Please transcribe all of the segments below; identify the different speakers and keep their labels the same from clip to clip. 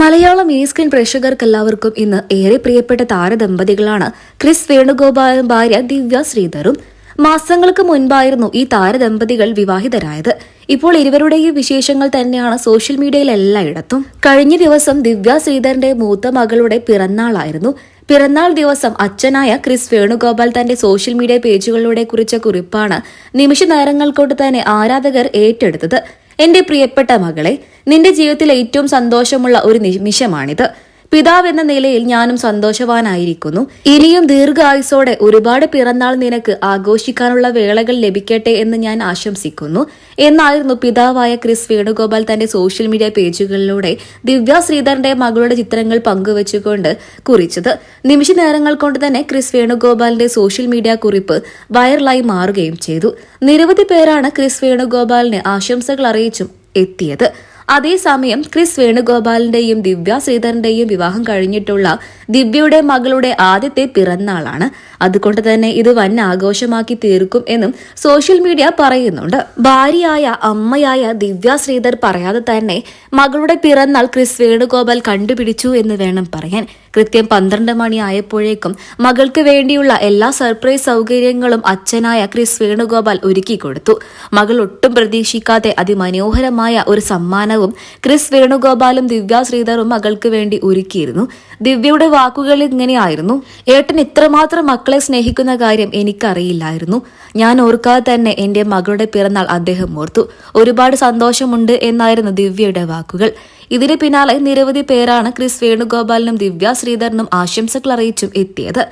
Speaker 1: മലയാളം ഈ സ്ക്രീൻ പ്രേക്ഷകർക്കെല്ലാവർക്കും ഇന്ന് ഏറെ പ്രിയപ്പെട്ട താരദമ്പതികളാണ്. ക്രിസ് വേണുഗോപാലും ഭാര്യ ദിവ്യ ശ്രീധറും. മാസങ്ങൾക്ക് മുൻപായിരുന്നു ഈ താരദമ്പതികൾ വിവാഹിതരായത്. ഇപ്പോൾ ഇരുവരുടെയും വിശേഷങ്ങൾ തന്നെയാണ് സോഷ്യൽ മീഡിയയിൽ എല്ലായിടത്തും. കഴിഞ്ഞ ദിവസം ദിവ്യ ശ്രീധറിന്റെ മൂത്ത മകളുടെ പിറന്നാളായിരുന്നു. പിറന്നാൾ ദിവസം അച്ഛനായ ക്രിസ് വേണുഗോപാൽ തന്റെ സോഷ്യൽ മീഡിയ പേജുകളിലൂടെ കുറിച്ച കുറിപ്പാണ് നിമിഷ നേരങ്ങൾ കൊണ്ട് തന്നെ ആരാധകർ ഏറ്റെടുത്തത്. എന്റെ പ്രിയപ്പെട്ട മകളെ നിന്റെ ജീവിതത്തിൽ ഏറ്റവും സന്തോഷമുള്ള ഒരു നിമിഷമാണിത്. പിതാവ് എന്ന നിലയിൽ ഞാനും സന്തോഷവാനായിരിക്കുന്നു. ഇനിയും ദീർഘായുസോടെ ഒരുപാട് പിറന്നാൾ നിനക്ക് ആഘോഷിക്കാനുള്ള വേളകൾ ലഭിക്കട്ടെ എന്ന് ഞാൻ ആശംസിക്കുന്നു. എന്നായിരുന്നു പിതാവായ ക്രിസ് വേണുഗോപാൽ തന്റെ സോഷ്യൽ മീഡിയ പേജുകളിലൂടെ ദിവ്യ ശ്രീധരന്റെ മകളുടെ ചിത്രങ്ങൾ പങ്കുവച്ചുകൊണ്ട് കുറിച്ചത്. നിമിഷ നേരങ്ങൾ കൊണ്ട് തന്നെ ക്രിസ് വേണുഗോപാലിന്റെ സോഷ്യൽ മീഡിയ കുറിപ്പ് വൈറലായി മാറുകയും ചെയ്തു. നിരവധി പേരാണ് ക്രിസ് വേണുഗോപാലിന് ആശംസകൾ അറിയിച്ചും എത്തിയത്. അതേസമയം ക്രിസ് വേണുഗോപാലിന്റെയും ദിവ്യ ശ്രീധരന്റെയും വിവാഹം കഴിഞ്ഞിട്ടുള്ള ദിവ്യയുടെ മകളുടെ ആദ്യത്തെ പിറന്നാളാണ്. അതുകൊണ്ട് തന്നെ ഇത് വൻ ആഘോഷമാക്കി തീർക്കും എന്നും സോഷ്യൽ മീഡിയ പറയുന്നുണ്ട്. ഭാര്യയായ അമ്മയായ ദിവ്യ ശ്രീധർ പറയാതെ തന്നെ മകളുടെ പിറന്നാൾ ക്രിസ് വേണുഗോപാൽ കണ്ടുപിടിച്ചു എന്ന് വേണം പറയാൻ. കൃത്യം പന്ത്രണ്ട് മണി ആയപ്പോഴേക്കും മകൾക്ക് വേണ്ടിയുള്ള എല്ലാ സർപ്രൈസ് സൗകര്യങ്ങളും അച്ഛനായ ക്രിസ് വേണുഗോപാൽ ഒരുക്കി കൊടുത്തു. മകൾ ഒട്ടും പ്രതീക്ഷിക്കാതെ അതിമനോഹരമായ ഒരു സമ്മാനവും ക്രിസ് വേണുഗോപാലും ദിവ്യ ശ്രീധറും മകൾക്ക് വേണ്ടി ഒരുക്കിയിരുന്നു. ദിവ്യയുടെ വാക്കുകൾ ഇങ്ങനെയായിരുന്നു. ഏട്ടൻ ഇത്രമാത്രം മക്കളെ സ്നേഹിക്കുന്ന കാര്യം എനിക്കറിയില്ലായിരുന്നു. ഞാൻ ഓർക്കാതെ തന്നെ എന്റെ മകളുടെ പിറന്നാൾ അദ്ദേഹം ഓർത്തു. ഒരുപാട് സന്തോഷമുണ്ട് എന്നായിരുന്നു ദിവ്യയുടെ വാക്കുകൾ. ഇതിന് പിന്നാലെ നിരവധി പേരാണ് ക്രിസ് വേണുഗോപാലിനും ദിവ്യ ശ്രീധരനും ആശംസകൾ അറിയിച്ചും എത്തിയത്.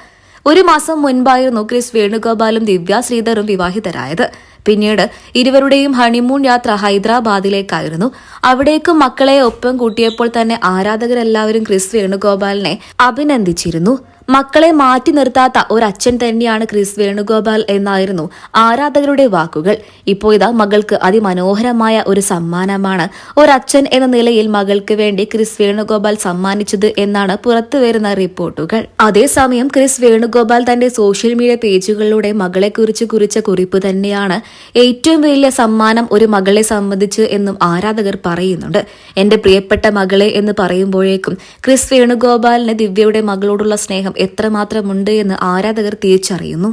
Speaker 1: ഒരു മാസം മുൻപായിരുന്നു ക്രിസ് വേണുഗോപാലും ദിവ്യ ശ്രീധറും വിവാഹിതരായത്. പിന്നീട് ഇരുവരുടെയും ഹണിമൂൺ യാത്ര ഹൈദരാബാദിലേക്കായിരുന്നു. അവിടേക്കും മക്കളെ ഒപ്പം കൂട്ടിയപ്പോൾ തന്നെ ആരാധകരെല്ലാവരും ക്രിസ് വേണുഗോപാലിനെ അഭിനന്ദിച്ചിരുന്നു. മക്കളെ മാറ്റി നിർത്താത്ത ഒരച്ഛൻ തന്നെയാണ് ക്രിസ് വേണുഗോപാൽ എന്നായിരുന്നു ആരാധകരുടെ വാക്കുകൾ. ഇപ്പോൾ ഇതാ മകൾക്ക് അതിമനോഹരമായ ഒരു സമ്മാനമാണ്. ഒരച്ഛൻ എന്ന നിലയിൽ മകൾക്ക് വേണ്ടി ക്രിസ് വേണുഗോപാൽ സമ്മാനിച്ചത് എന്നാണ് പുറത്തുവരുന്ന റിപ്പോർട്ടുകൾ. അതേസമയം ക്രിസ് വേണുഗോപാൽ തന്റെ സോഷ്യൽ മീഡിയ പേജുകളിലൂടെ മകളെക്കുറിച്ച് കുറിച്ച കുറിപ്പ് തന്നെയാണ് ഏറ്റവും വലിയ സമ്മാനം ഒരു മകളെ സംബന്ധിച്ച് എന്നും ആരാധകർ പറയുന്നുണ്ട്. എന്റെ പ്രിയപ്പെട്ട മകളെ എന്ന് പറയുമ്പോഴേക്കും ക്രിസ് വേണുഗോപാലിന് ദിവ്യയുടെ മകളോടുള്ള സ്നേഹം എത്രമാത്രമുണ്ട് എന്ന് ആരാധകർ തിരിച്ചറിയുന്നു.